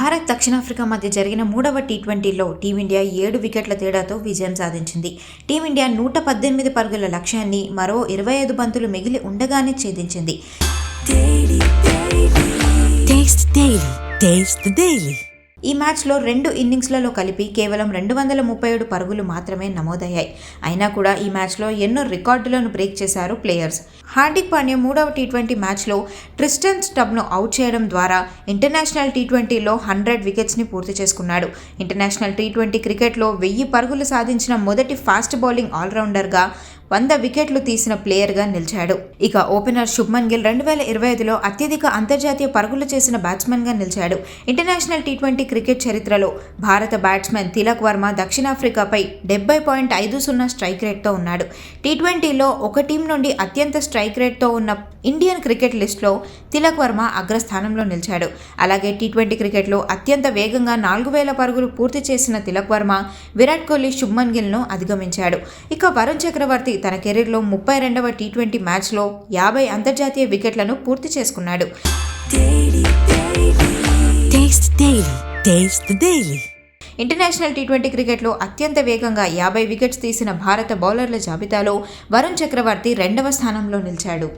భారత్ దక్షిణాఫ్రికా మధ్య జరిగిన మూడవ టీ ట్వంటీలో టీమిండియా ఏడు వికెట్ల తేడాతో విజయం సాధించింది. టీమిండియా నూట పద్దెనిమిది పరుగుల లక్ష్యాన్ని మరో ఇరవై ఐదు బంతులు మిగిలి ఉండగానే ఛేదించింది. ఈ మ్యాచ్లో రెండు ఇన్నింగ్స్లలో కలిపి కేవలం రెండు వందల ముప్పై ఏడు పరుగులు మాత్రమే నమోదయ్యాయి. అయినా కూడా ఈ మ్యాచ్లో ఎన్నో రికార్డులను బ్రేక్ చేశారు ప్లేయర్స్. హార్దిక్ పాండ్యా మూడవ టీ ట్వంటీ మ్యాచ్లో ట్రిస్టన్ స్టబ్ను అవుట్ చేయడం ద్వారా ఇంటర్నేషనల్ టీ ట్వంటీలో హండ్రెడ్ వికెట్స్ని పూర్తి చేసుకున్నాడు. ఇంటర్నేషనల్ టీ ట్వంటీ క్రికెట్లో వెయ్యి పరుగులు సాధించిన మొదటి ఫాస్ట్ బౌలింగ్ ఆల్రౌండర్గా వంద వికెట్లు తీసిన ప్లేయర్గా నిలిచాడు. ఇక ఓపెనర్ శుభ్మన్ గిల్ రెండు వేల ఇరవై ఐదులో అత్యధిక అంతర్జాతీయ పరుగులు చేసిన బ్యాట్స్మెన్గా నిలిచాడు. ఇంటర్నేషనల్ టీ ట్వంటీ క్రికెట్ చరిత్రలో భారత బ్యాట్స్మెన్ తిలక్ వర్మ దక్షిణాఫ్రికాపై డెబ్బై పాయింట్ ఐదు సున్నా స్ట్రైక్ రేట్తో ఉన్నాడు. టీ ట్వంటీలో ఒక టీం నుండి అత్యంత స్ట్రైక్ రేట్తో ఉన్న ఇండియన్ క్రికెట్ లిస్ట్లో తిలక్ వర్మ అగ్రస్థానంలో నిలిచాడు. అలాగే టీ ట్వంటీ క్రికెట్లో అత్యంత వేగంగా నాలుగు వేల పరుగులు పూర్తి చేసిన తిలక్ వర్మ విరాట్ కోహ్లీ శుభ్మన్ గిల్ను అధిగమించాడు. ఇక వరుణ్ చక్రవర్తి తన కెరీర్లో ముప్పై రెండవ టీ ట్వంటీ మ్యాచ్లో యాభై అంతర్జాతీయ వికెట్లను పూర్తి చేసుకున్నాడు. ఇంటర్నేషనల్ టీ ట్వంటీ క్రికెట్లో అత్యంత వేగంగా యాభై వికెట్స్ తీసిన భారత బౌలర్ల జాబితాలో వరుణ్ చక్రవర్తి రెండవ స్థానంలో నిలిచాడు.